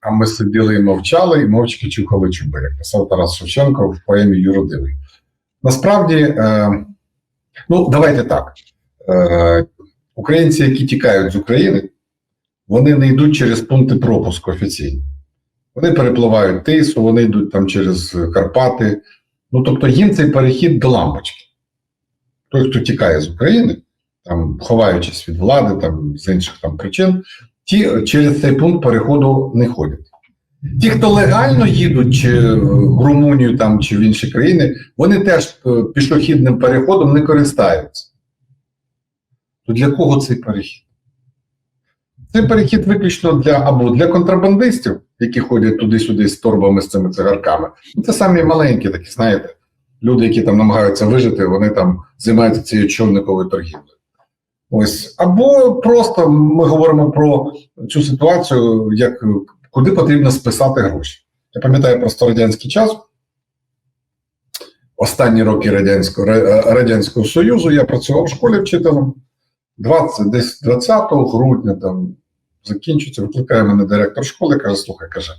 а ми сиділи і мовчали, і мовчки чухали чуби, як писав Тарас Шевченко в поемі Юродивий. Насправді, е, ну, давайте так. Е, українці, які тікають з України, вони не йдуть через пункти пропуску офіційні. Вони перепливають Тису, вони йдуть там через Карпати. Ну, тобто їм цей перехід до лампочки. Той, хто тікає з України, там, ховаючись від влади, там, з інших там причин, ті через цей пункт переходу не ходять. Ті, хто легально їдуть чи в Румунію там, чи в інші країни, вони теж е, пішохідним переходом не користаються. То для кого цей перехід? Цей перехід виключно для або для контрабандистів, які ходять туди-сюди з торбами з цими цигарками. Ну, Це самі маленькі, такі, знаєте, люди, які там намагаються вижити, вони там займаються цією човниковою торгівлею. Ось. Або просто ми говоримо про цю ситуацію, як куди потрібно списати гроші. Я пам'ятаю просто радянський час. Останні роки Радянського, Радянського Союзу я працював в школі вчителем. 20, десь 20 грудня там закінчується, викликає мене директор школи, каже: слухай, каже,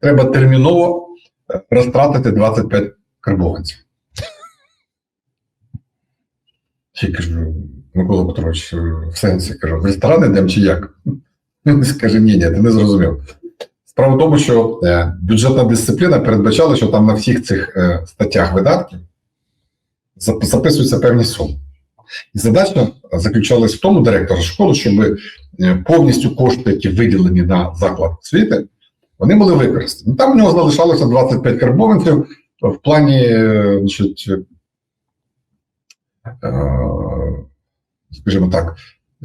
треба терміново е, розтратити 25 карбованців. Я кажу, Микола Петрович, е, в сенсі кажу, в ресторан йдемо чи як? Він каже, ні, ні, ти не зрозумів. Справа в тому, що е, бюджетна дисципліна передбачала, що там на всіх цих е, статтях видатків записуються певні суми. І задача заключалась в тому директора школи, щоб повністю кошти, які виділені на заклад освіти, вони були використані. Там в нього залишалося 25 карбованців в плані, значить, скажімо так,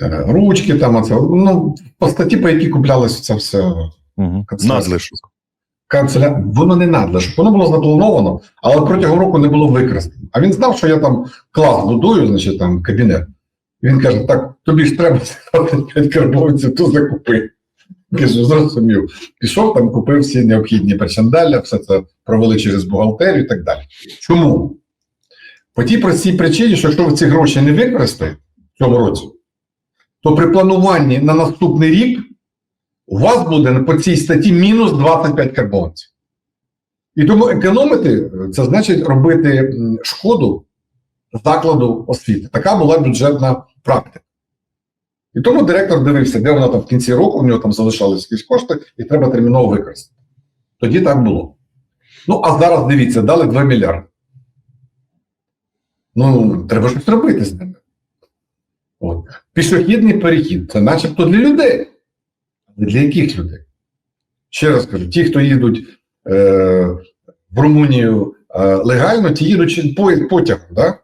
е, ручки, там, оце, ну, по статті, по якій куплялося це все Угу. Надлишок. канцеля... Воно не надлишок, воно було заплановано, але протягом року не було використано. А він знав, що я там клас будую, значить там кабінет. Він каже: так, тобі ж треба 25 карбованців, то закупи. Кажу, зрозумів. Пішов там, купив всі необхідні причандалля, все це провели через бухгалтерію і так далі. Чому? По тій простій причині, що якщо ви ці гроші не використаєте цьому році, то при плануванні на наступний рік у вас буде по цій статті мінус 25 карбованців. І тому економити е, це значить робити шкоду закладу освіти. Така була бюджетна практика. І тому директор дивився, де вона там в кінці року, у нього там залишалися якісь кошти, і треба терміново використати. Тоді так було. Ну, а зараз дивіться, дали 2 мільярди. Ну, треба щось робити з ними. От. Пішохідний перехід це начебто для людей. Але для яких людей? Ще раз кажу: ті, хто їдуть е, в Румунію е, легально, ті їдуть потягом, да?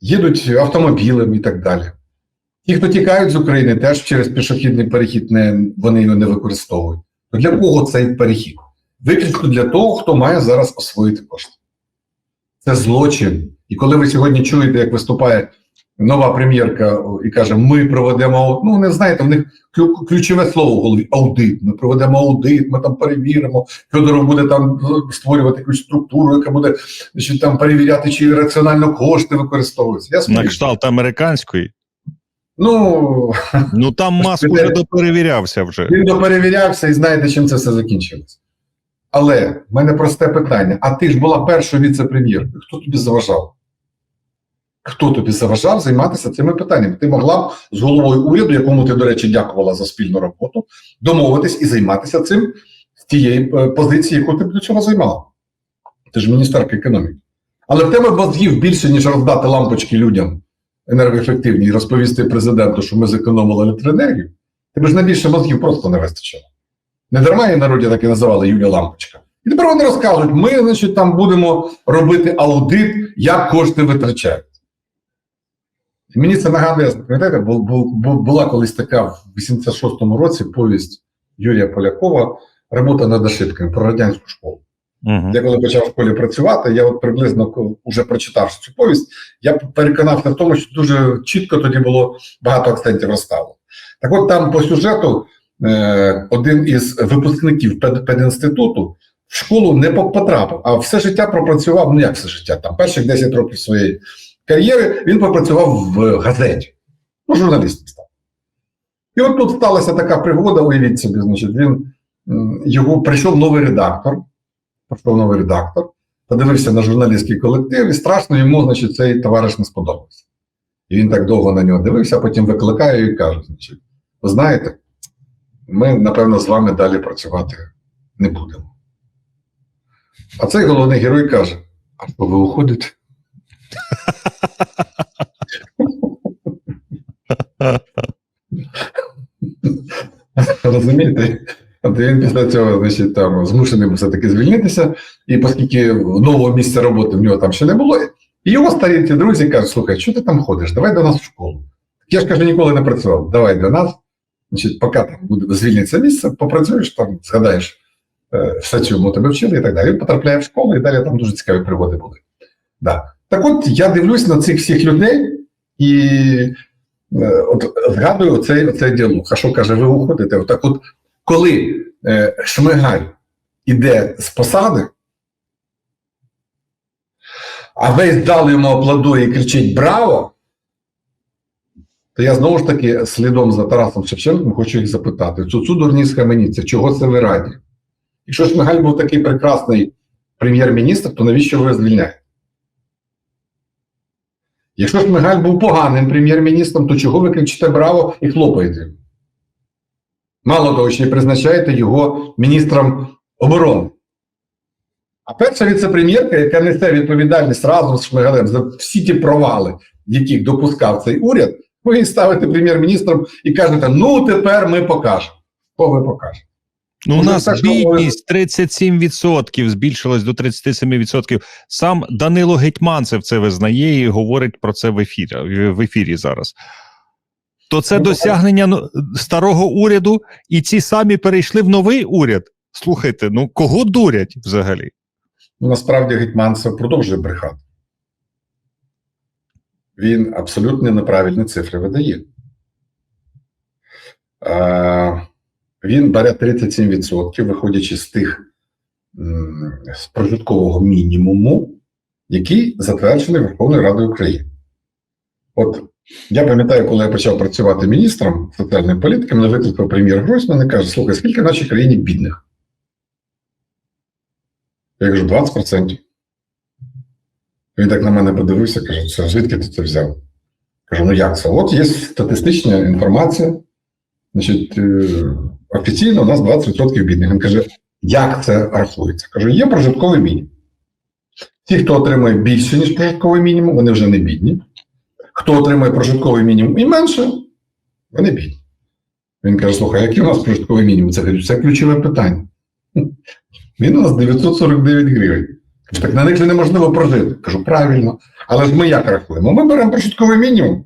їдуть автомобілем і так далі. Ті, хто тікають з України, теж через пішохідний перехід не, вони його не використовують. То для кого цей перехід? Виключно для того, хто має зараз освоїти кошти. Це злочин. І коли ви сьогодні чуєте, як виступає нова прем'єрка і каже, ми проведемо. Ну, не знаєте, в них ключове слово в голові аудит. Ми проведемо аудит, ми там перевіримо. Федоров буде там е, створювати якусь структуру, яка буде значить, там перевіряти, чи раціонально кошти використовуються. Я На кшталт американської. Ну, Ну там маск Ось уже доперевірявся вже. він доперевірявся і знаєте, чим це все закінчилось. Але в мене просте питання: а ти ж була першою віце-прем'єркою. Хто тобі заважав? Хто тобі заважав займатися цими питаннями? Ти могла б з головою уряду, якому ти, до речі, дякувала за спільну роботу, домовитись і займатися цим з тієї е, позиції, яку ти б до цього займала. Ти ж міністерка економіки. Але в тебе мозгів більше, ніж роздати лампочки людям енергоефективні і розповісти президенту, що ми зекономили електроенергію. Тебе ж найбільше мозгів просто не вистачило. Не дарма її народі так і називали Юлія Лампочка. І тепер вони розказують: ми, значить, там будемо робити аудит, як кошти витрачають. Мені це нагадує, пам'ятаєте, бу- бу- бу- була колись така в 86-му році повість Юрія Полякова Робота над ошибками про радянську школу. Угу. Я коли почав в школі працювати, я от приблизно вже прочитавши цю повість, я переконався в тому, що дуже чітко тоді було багато акцентів розставлено. Так от там по сюжету е, один із випускників пед, пединституту в школу не потрапив, а все життя пропрацював, ну як все життя, там перших 10 років своєї кар'єри він попрацював в газеті. Ну, журналістом став. І от тут сталася така пригода, уявіть собі, значить, він його прийшов новий редактор. Прийшов новий редактор, подивився на журналістський колектив, і страшно йому, значить, цей товариш не сподобався. І він так довго на нього дивився, а потім викликає і каже: значить, ви знаєте, ми, напевно, з вами далі працювати не будемо. А цей головний герой каже: А що ви уходите? Розумієте? От він після цього, значить, там змушений все-таки звільнитися, і оскільки нового місця роботи в нього там ще не було, і його старі ті друзі кажуть: слухай, що ти там ходиш? Давай до нас в школу. Я ж кажу, ніколи не працював. Давай до нас. Значить, поки там буде звільниться місце, попрацюєш там, згадаєш е, все, чому тебе вчили і так далі. Він потрапляє в школу, і далі там дуже цікаві пригоди були. Да. Так от я дивлюсь на цих всіх людей і е, от згадую оцей, оцей діалог. А що каже, ви уходите? Отак от, коли е, Шмигаль іде з посади, а весь дали йому аплодує і кричить Браво! То я знову ж таки слідом за Тарасом Шевченком хочу їх запитати: цю цю дурні схаменіться, чого це ви раді? Якщо Шмигаль був такий прекрасний прем'єр-міністр, то навіщо ви звільняєте? Якщо Шмигаль був поганим прем'єр-міністром, то чого ви кричите браво і хлопаєте? Мало того, ще призначаєте його міністром оборони. А перша віце-прем'єрка, яка несе відповідальність разом з Шмигалем за всі ті провали, яких допускав цей уряд, ви ставите прем'єр-міністром і кажете: ну тепер ми покажемо. Що ви покажете? Ну, у нас так, бідність 37% збільшилась до 37%. Сам Данило Гетьманцев це визнає і говорить про це в ефірі, в ефірі зараз. То це Ну, досягнення ну, старого уряду, і ці самі перейшли в новий уряд. Слухайте, ну кого дурять взагалі? Ну, насправді Гетьманцев продовжує брехати. Він абсолютно неправильні цифри видає. Е, він бере 37%, виходячи з тих з прожиткового мінімуму, який затверджений Верховною Радою України. От я пам'ятаю, коли я почав працювати міністром соціальної політики, мене викликав прем'єр Гройсман і каже: слухай, скільки в нашій країні бідних? Я кажу, 20%. Він так на мене подивився, каже, це звідки ти це взяв? Кажу, ну як це? От є статистична інформація. Значить, е, офіційно у нас 20% бідних. Він каже, як це рахується? Кажу, є прожитковий мінімум. Ті, хто отримує більше, ніж прожитковий мінімум, вони вже не бідні. Хто отримує прожитковий мінімум і менше, вони бідні. Він каже: слухай, який у нас прожитковий мінімум? Це це ключове питання. Він у нас 949 гривень. Так на них же неможливо прожити. Кажу, правильно. Але ж ми як рахуємо? Ми беремо прожитковий мінімум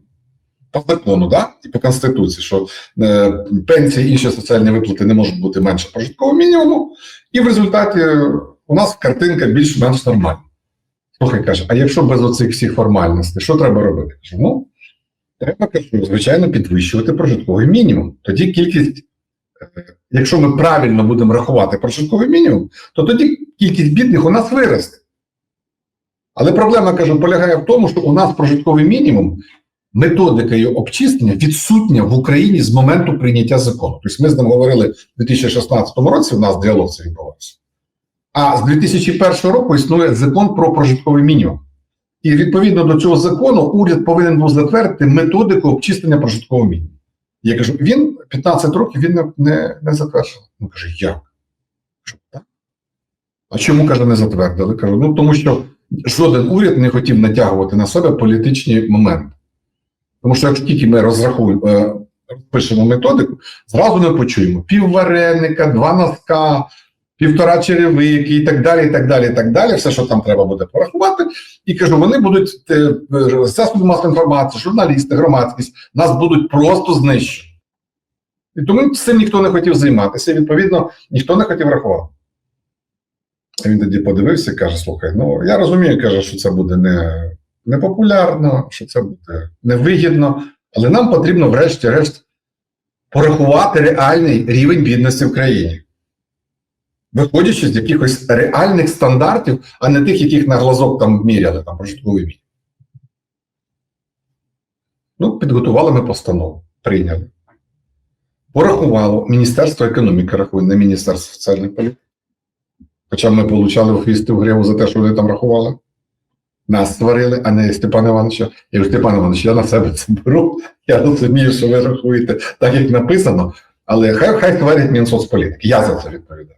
по закону, да? і по Конституції, що е, пенсії і інші соціальні виплати не можуть бути менше прожиткового мінімуму, і в результаті у нас картинка більш-менш нормальна. Слухай, каже, а якщо без оцих всіх формальностей, що треба робити? Кажу, ну, треба, кажу, звичайно, підвищувати прожитковий мінімум. Тоді кількість, е, якщо ми правильно будемо рахувати прожитковий мінімум, то тоді кількість бідних у нас виросте. Але проблема, кажу, полягає в тому, що у нас прожитковий мінімум, методика його обчислення відсутня в Україні з моменту прийняття закону. Тобто ми з ним говорили в 2016 році, у нас діалог це відбувався. А з 2001 року існує закон про прожитковий мінімум. І відповідно до цього закону уряд повинен був затвердити методику обчислення прожиткового мінімуму. Я кажу, він 15 років він не, не, не затверджував. Він каже, як? А чому каже, не затвердили? Кажу, ну тому що жоден уряд не хотів натягувати на себе політичні моменти. Тому що як тільки ми розрахуємо, е, розпишемо методику, зразу ми почуємо пів вареника, два носка, півтора черевики і так далі, і так далі, і так далі. Все, що там треба буде порахувати. І кажу, вони будуть е, е, засоби масової інформації, журналісти, громадськість нас будуть просто знищені. І тому цим ніхто не хотів займатися. І, відповідно, ніхто не хотів рахувати. Він тоді подивився і каже: слухай, ну я розумію, каже, що це буде не, не популярно, що це буде невигідно, але нам потрібно, врешті-решт, порахувати реальний рівень бідності в країні. Виходячи з якихось реальних стандартів, а не тих, яких на глазок там міряли, там прожитковий мінімум. Ну, підготували ми постанову, прийняли. порахувало Міністерство економіки, рахує, не Міністерство соціальної політики. Хоча ми отримали в гриву за те, що вони там рахували. Нас сварили, а не Степана Івановича. Я кажу, Степан Іванович, я на себе це беру. Я розумію, що ви рахуєте так, як написано, але хай хай сварять Мінсоцполітики. Я за це відповідаю.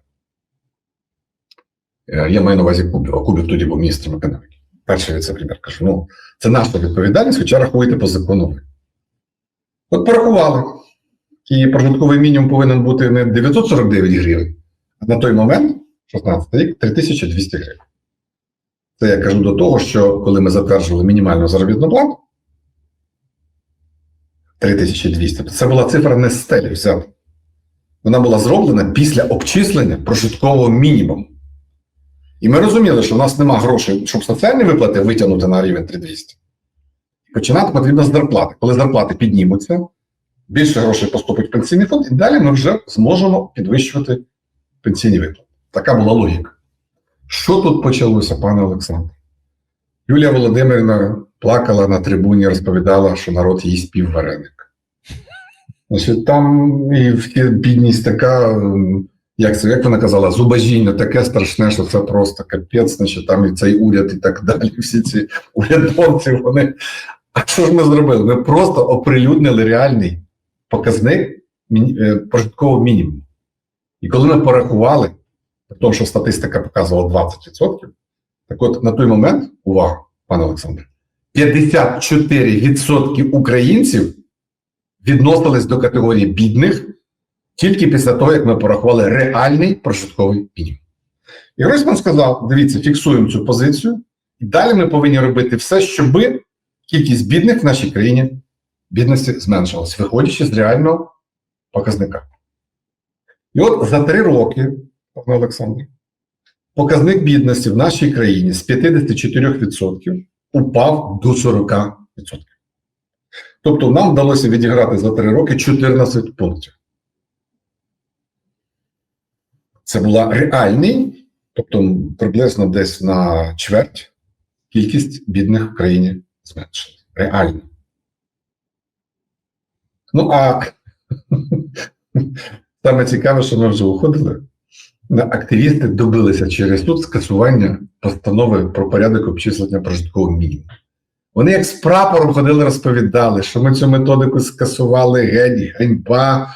Е, Я маю на увазі Кубів, а Кубів тоді був міністром економіки. Перший віце-прем'єр кажу: ну, це наша відповідальність, хоча рахуєте по закону. От порахували. І прожитковий мінімум повинен бути не 949 гривень, а на той момент, 16 рік, 3200 гривень. Це я кажу до того, що коли ми затверджували мінімальну заробітну плату 3200, це була цифра не з стелі взята. Вона була зроблена після обчислення прожиткового мінімуму. І ми розуміли, що в нас нема грошей, щоб соціальні виплати витягнути на рівень 3200. Починати потрібно з зарплати. Коли зарплати піднімуться, більше грошей поступить в пенсійний фонд, і далі ми вже зможемо підвищувати пенсійні виплати. Така була логіка. Що тут почалося, пане Олександр? Юлія Володимирівна плакала на трибуні, розповідала, що народ їсть піввареник. Значить, там і бідність така, як це, як вона казала, зубожіння таке страшне, що це просто капець, значить, там і цей уряд, і так далі. Всі ці урядовці, вони. А що ж ми зробили? Ми просто оприлюднили реальний показник е, прожиткового мінімуму. І коли ми порахували, при тому, що статистика показувала 20%, так от на той момент, увага, пане Олександре, 54% українців відносились до категорії бідних тільки після того, як ми порахували реальний прожитковий мінімум. І Гройсман сказав: дивіться, фіксуємо цю позицію, і далі ми повинні робити все, щоб кількість бідних в нашій країні бідності зменшилась, виходячи з реального показника. І от за три роки, пане Олександр, показник бідності в нашій країні з 54% упав до 40%. Тобто нам вдалося відіграти за три роки 14 пунктів. Це була реальний, тобто приблизно десь на чверть кількість бідних в країні зменшена. Реально. Ну а саме цікаве, що ми вже виходили, активісти добилися через суд скасування постанови про порядок обчислення прожиткового мінімуму. Вони як з прапором ходили, розповідали, що ми цю методику скасували геть, ганьба.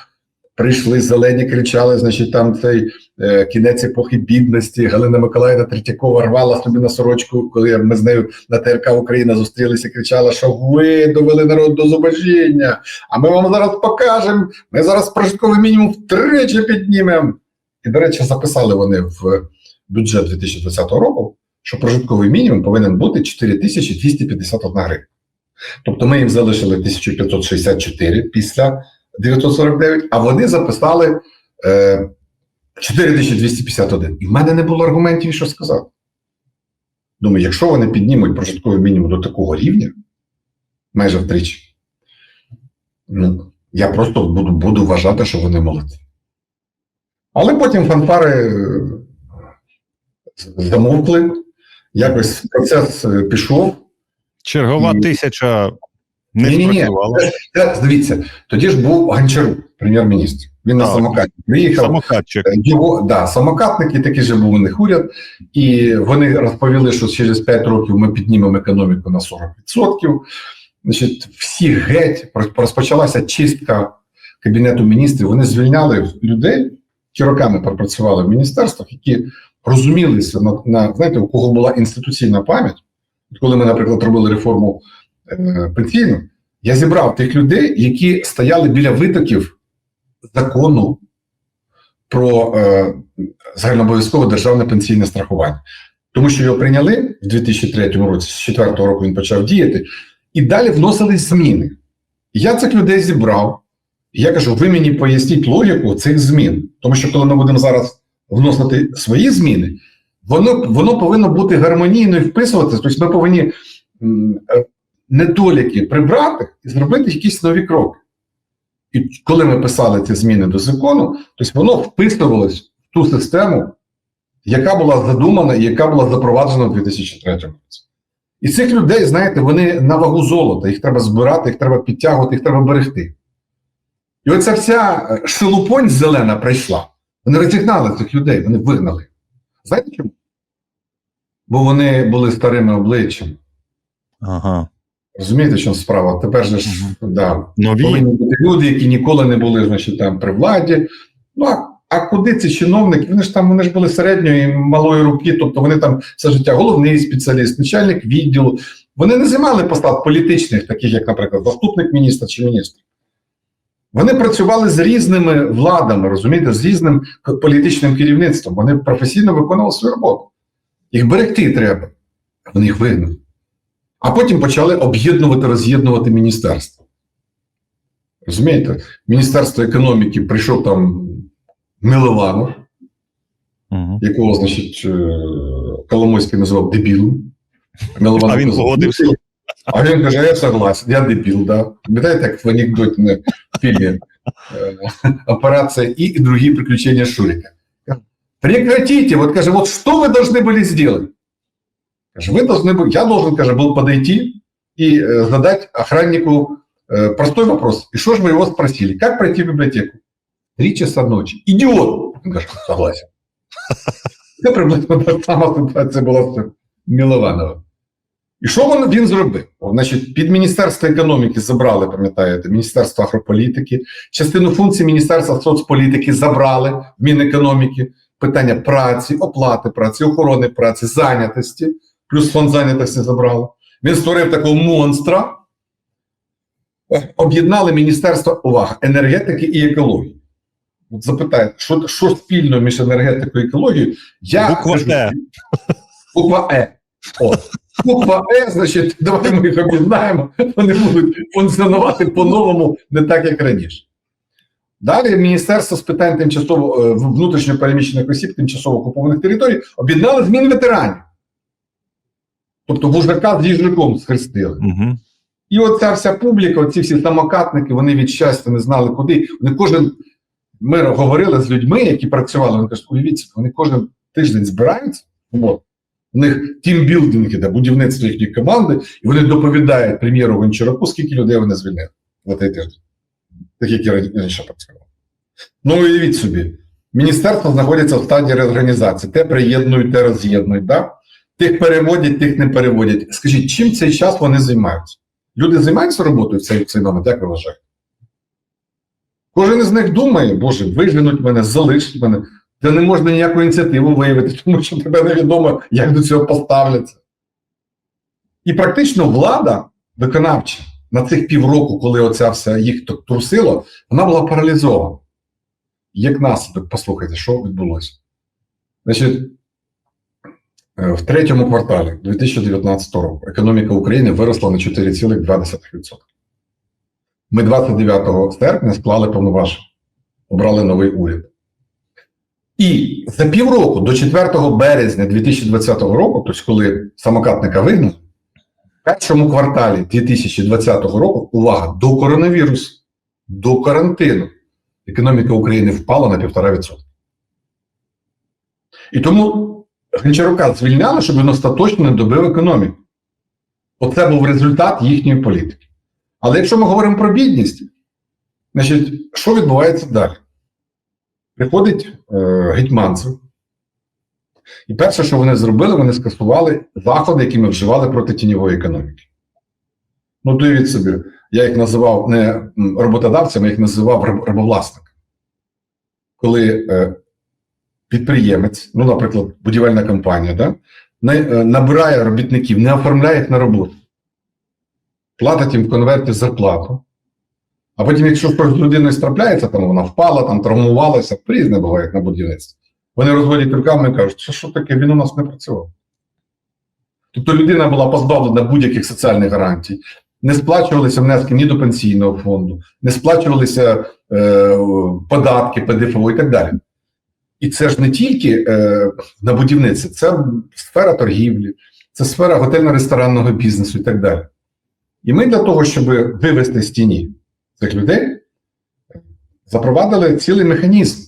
Прийшли зелені, кричали, значить, там цей е, кінець епохи бідності. Галина Миколаївна Третьякова рвала собі на сорочку, коли ми з нею на ТРК Україна зустрілися, кричала, що ви довели народ до зубожіння, а ми вам зараз покажемо. Ми зараз прожитковий мінімум втричі піднімемо. І, до речі, записали вони в бюджет 2020 року, що прожитковий мінімум повинен бути 4251 гривня. Тобто ми їм залишили 1564 після 949, а вони записали е, 4251. І в мене не було аргументів, що сказати. Думаю, якщо вони піднімуть прожитковий мінімум до такого рівня, майже втричі, ну, я просто буду, буду вважати, що вони молодці. Але потім фанфари е, замовкли, якось процес е, пішов. Чергова І- тисяча не Ні-ні-ні. спрацювала. Дивіться, тоді ж був Гончарук, прем'єр-міністр. Він на самокаті приїхав. Самокатчик. Його да, самокатники, такий же був у них уряд, і вони розповіли, що через 5 років ми піднімемо економіку на 40%. Значить, всі геть розпочалася чистка кабінету міністрів. Вони звільняли людей, які роками пропрацювали в міністерствах, які розумілися на, на знаєте, у кого була інституційна пам'ять. Коли ми, наприклад, робили реформу е, пенсійну, я зібрав тих людей, які стояли біля витоків закону про е, загальнообов'язкове державне пенсійне страхування. Тому що його прийняли в 2003 році, з 4 року він почав діяти, і далі вносились зміни. Я цих людей зібрав, я кажу: ви мені поясніть логіку цих змін. Тому що коли ми будемо зараз вносити свої зміни, воно, воно повинно бути гармонійно і вписуватися. Тобто ми повинні е, недоліки прибрати і зробити якісь нові кроки. І коли ми писали ці зміни до закону, тобто воно вписувалось в ту систему, яка була задумана і яка була запроваджена в 2003 році. І цих людей, знаєте, вони на вагу золота, їх треба збирати, їх треба підтягувати, їх треба берегти. І оця вся е, шелупонь зелена прийшла. Вони розігнали цих людей, вони вигнали. Знаєте чому? Бо вони були старими обличчям. Ага. Розумієте, чому справа? Тепер же ж Мгм. да, Нові. повинні бути люди, які ніколи не були значить, там, при владі. Ну, а, а куди ці чиновники? Вони ж там вони ж були середньої і малої руки, тобто вони там все життя головний спеціаліст, начальник відділу. Вони не займали посад політичних, таких як, наприклад, заступник міністра чи міністр. Вони працювали з різними владами, розумієте, з різним політичним керівництвом. Вони професійно виконували свою роботу. Їх берегти треба. Вони їх вигнали. А потім почали об'єднувати, роз'єднувати міністерство. Розумієте? Міністерство економіки прийшов там Милованов, Угу. якого, значить, е, Коломойський назвав дебілом. Милованов А він погодився. «Дебіл». А він каже: я согласен, я дебіл, да. Пам'ятаєте, як в анекдоті на фільмі е, «Операція і, і другі приключення Шурика. Прекратите, вот, каже, вот что вы должны были сделать? Каже, вы должны были, я должен, каже, был подойти и э, задать охраннику э, простой вопрос. И что же вы его спросили? Как пройти в библиотеку? Три часа ночи. Идиот! Он каже, согласен. Це приблизно та сама ситуація була з Мілованова. І що він, він зробив? О, Значить, під Міністерство економіки забрали, пам'ятаєте, Міністерство агрополітики, частину функцій Міністерства соцполітики забрали в Мінекономіки, питання праці, оплати праці, охорони праці, зайнятості, плюс фонд зайнятості забрали. Він створив такого монстра, об'єднали Міністерство увага, енергетики і екології. От запитаєте, що, що спільно між енергетикою і екологією? Я Буква кажу, «Е». Буква Е. О. Буква Е, значить, давайте ми їх об'єднаємо, вони будуть функціонувати по-новому, не так, як раніше. Далі Міністерство з питань тимчасово е, внутрішньо переміщених осіб, тимчасово окупованих територій об'єднали змін ветеранів. Тобто вужака з їжаком схрестили. Угу. І оця вся публіка, оці всі самокатники, вони від щастя не знали куди. Вони кожен. Ми говорили з людьми, які працювали. Вони кажуть, уявіть, вони кожен тиждень збираються. От. У них тімбілдинг іде, будівництво їхньої команди, і вони доповідають прем'єру Гончараку, скільки людей вони звільнили за цей тиждень, так які раніше працювали. Ну, уявіть собі, міністерство знаходиться в стадії реорганізації. Те приєднують, те роз'єднують. Да? Тих переводять, тих не переводять. Скажіть, чим цей час вони займаються? Люди займаються роботою в цей, цей момент, як ви вважаєте? Кожен із них думає, Боже, виженуть мене, залишать мене. Де не можна ніяку ініціативу виявити, тому що тебе невідомо, як до цього поставляться. І практично влада виконавча на цих півроку, коли оця вся їх трусило, вона була паралізована. Як наслідок, послухайте, що відбулося. Значить, е, в третьому кварталі 2019 року економіка України виросла на 4,2%. Ми 29 серпня склали повноваження, обрали новий уряд. І за півроку до 4 березня 2020 року, тобто коли самокатника вигнали, в першому кварталі 2020 року, увага, до коронавірусу, до карантину, економіка України впала на 1,5%. І тому Гончарука звільняли, щоб він остаточно не добив економіку. Оце був результат їхньої політики. Але якщо ми говоримо про бідність, значить, що відбувається далі? Приходить е, гетьманцев, і перше, що вони зробили, вони скасували заходи, які ми вживали проти тіньової економіки. Ну, дивіть собі, я їх називав не роботодавцями, я їх називав рабовласниками. Коли е, підприємець, ну, наприклад, будівельна компанія, да, не, е, набирає робітників, не оформляє їх на роботу, платить їм в конверті зарплату. А потім, якщо щось з людиною страпляється, там вона впала, там травмувалася, різне буває на будівництві. Вони розводять руками і кажуть, що що таке, він у нас не працював. Тобто людина була позбавлена будь-яких соціальних гарантій, не сплачувалися внески ні до пенсійного фонду, не сплачувалися е, податки, ПДФО і так далі. І це ж не тільки е, на будівництві, це сфера торгівлі, це сфера готельно-ресторанного бізнесу і так далі. І ми для того, щоб вивести з тіні цих людей, запровадили цілий механізм,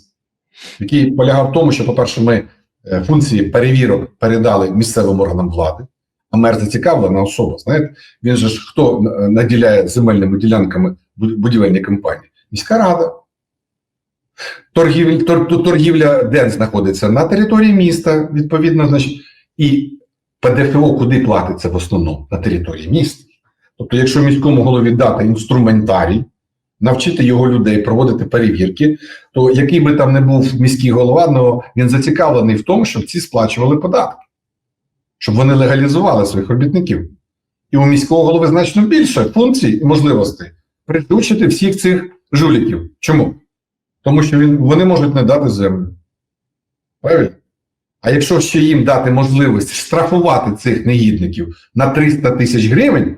який полягав в тому, що, по-перше, ми е, функції перевірок передали місцевим органам влади, а мер зацікавлена особа. Знаєте, він же ж хто е, наділяє земельними ділянками будівельні компанії? Міська рада. Торгівля, тор, тор- торгівля де знаходиться? На території міста, відповідно, значить, і ПДФО куди платиться в основному? На території міста. Тобто, якщо міському голові дати інструментарій, навчити його людей проводити перевірки, то який би там не був міський голова, но він зацікавлений в тому, щоб ці сплачували податки, щоб вони легалізували своїх робітників. І у міського голови значно більше функцій і можливостей придучити всіх цих жуліків. Чому? Тому що він, вони можуть не дати землю. Правильно? А якщо ще їм дати можливість штрафувати цих негідників на 300 тисяч гривень,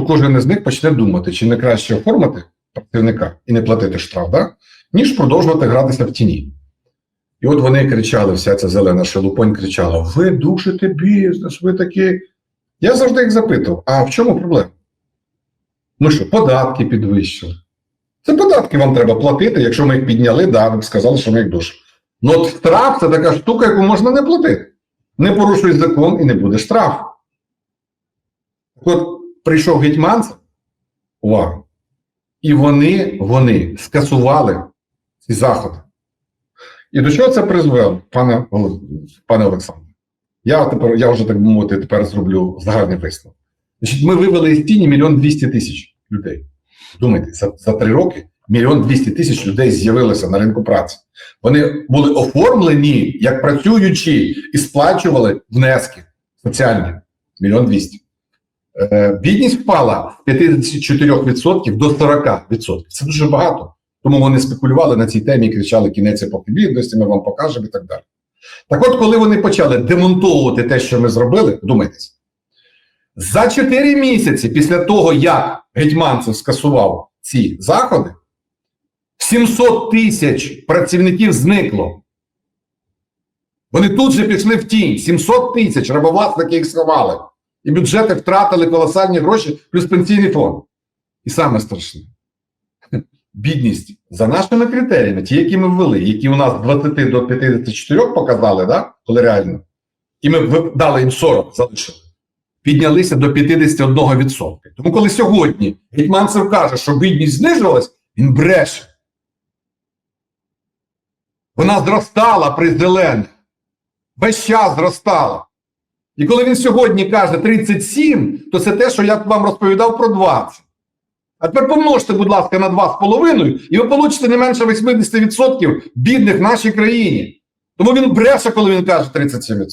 то кожен із них почне думати, чи не краще оформити працівника і не платити штраф, да? ніж продовжувати гратися в тіні. І от вони кричали, вся ця зелена шелупонь кричала: ви душите бізнес, ви такі. Я завжди їх запитував: а в чому проблема? Ми що, податки підвищили? Це податки вам треба платити, якщо ми їх підняли, да, ви б сказали, що ми їх душимо. Ну, от штраф це така штука, яку можна не платити. Не порушуй закон і не буде штрафу. От прийшов гетьманцев, увага, і вони, вони скасували ці заходи. І до чого це призвело, пане, пане Олександре? Я тепер, я вже так би мовити, тепер зроблю загальний висновок. Значить, ми вивели із тіні мільйон двісті тисяч людей. Думайте, за, за три роки мільйон двісті тисяч людей з'явилося на ринку праці. Вони були оформлені як працюючі і сплачували внески соціальні. Мільйон двісті. Е, бідність впала з 54% до 40%. Це дуже багато. Тому вони спекулювали на цій темі кричали кінець епохи бідності, ми вам покажемо і так далі. Так от, коли вони почали демонтовувати те, що ми зробили, думайтесь, за 4 місяці після того, як Гетьманцев скасував ці заходи, 700 тисяч працівників зникло. Вони тут же пішли в тінь. 700 тисяч рабовласники їх сховали. І бюджети втратили колосальні гроші, плюс пенсійний фонд. І саме страшне. Бідність за нашими критеріями, ті, які ми ввели, які у нас з 20 до 54 показали, да? коли реально, і ми дали їм 40, залишили, піднялися до 51%. Тому коли сьогодні Гетьманцев каже, що бідність знижувалась, він бреше. Вона зростала при зелених. Весь час зростала. І коли він сьогодні каже 37, то це те, що я вам розповідав про 20. А тепер помножте, будь ласка, на 2,5, і ви получите не менше 80% бідних в нашій країні. Тому він бреше, коли він каже 37%.